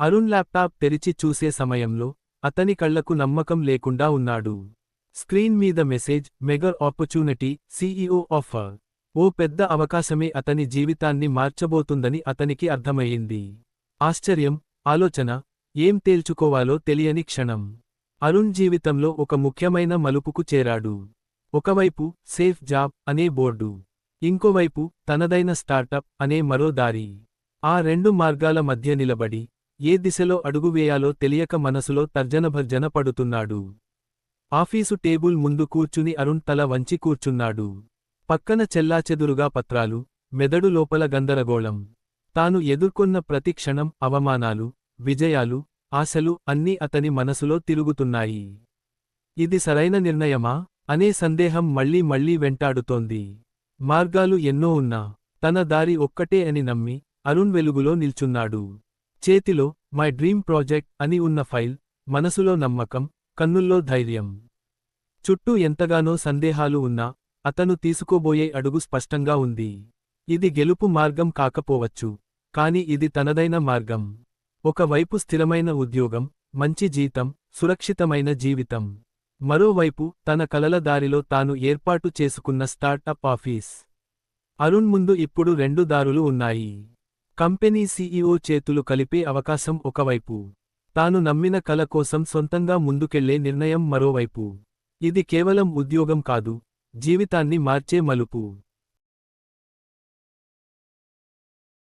Arun laptop తెరిచి చూసే సమయంలో అతని కళ్ళకు నమ్మకం లేకుండా ఉన్నాడు. స్క్రీన్ మీద message mega opportunity CEO offer. ఓ పెద్ద అవకాశమే అతని జీవితాన్ని మార్చబోతుందని అతనికి అర్థమయ్యింది. ఆశ్చర్యం ఆలోచన ఏం తేల్చుకోవాలో తెలియని క్షణం. అరుణ్ జీవితంలో ఒక ముఖ్యమైన మలుపుకు చేరాడు. ఒకవైపు సేఫ్ జాబ్ అనే బోర్డు. ఇంకోవైపు తనదైన స్టార్టప్ అనే మరో దారి. ఆ రెండు మార్గాల మధ్య నిలబడి ఏ దిశలో అడుగు వేయాలో తెలియక మనసులో తర్జనభర్జన పడుతున్నాడు. ఆఫీసు టేబుల్ ముందు కూర్చుని అరుణ్ తల వంచి కూర్చున్నాడు. పక్కన చెల్లాచెదురుగా పత్రాలు మెదడు లోపల గందరగోళం. తాను ఎదుర్కొన్న ప్రతి క్షణం అవమానాలు విజయాలు ఆశలు అన్నీ అతని మనసులో తిరుగుతున్నాయి. ఇది సరైన నిర్ణయమా? అనే సందేహం మళ్ళీ మళ్ళీ వెంటాడుతోంది. మార్గాలు ఎన్నో ఉన్నా తన దారి ఒక్కటే అని నమ్మి అరుణ్ వెలుగులో నిల్చున్నాడు. చేతిలో మై డ్రీమ్ ప్రాజెక్ట్ అని ఉన్న ఫైల్ మనసులో నమ్మకం కన్నుల్లో ధైర్యం. చుట్టూ ఎంతగానో సందేహాలు ఉన్నా అతను తీసుకోబోయే అడుగు స్పష్టంగా ఉంది. ఇది గెలుపు మార్గం కాకపోవచ్చు కాని ఇది తనదైన మార్గం. ఒకవైపు స్థిరమైన ఉద్యోగం మంచి జీతం సురక్షితమైన జీవితం. మరోవైపు తన కలల దారిలో తాను ఏర్పాటు చేసుకున్న స్టార్టప్ ఆఫీస్. అరుణ్ ముందు ఇప్పుడు రెండు దారులు ఉన్నాయి. కంపెనీ సీఈఓ చేతులు కలిపే అవకాశం ఒకవైపు. తాను నమ్మిన కల కోసం సొంతంగా ముందుకెళ్ళే నిర్ణయం మరోవైపు. ఇది కేవలం ఉద్యోగం కాదు. జీవితాన్ని మార్చే మలుపు.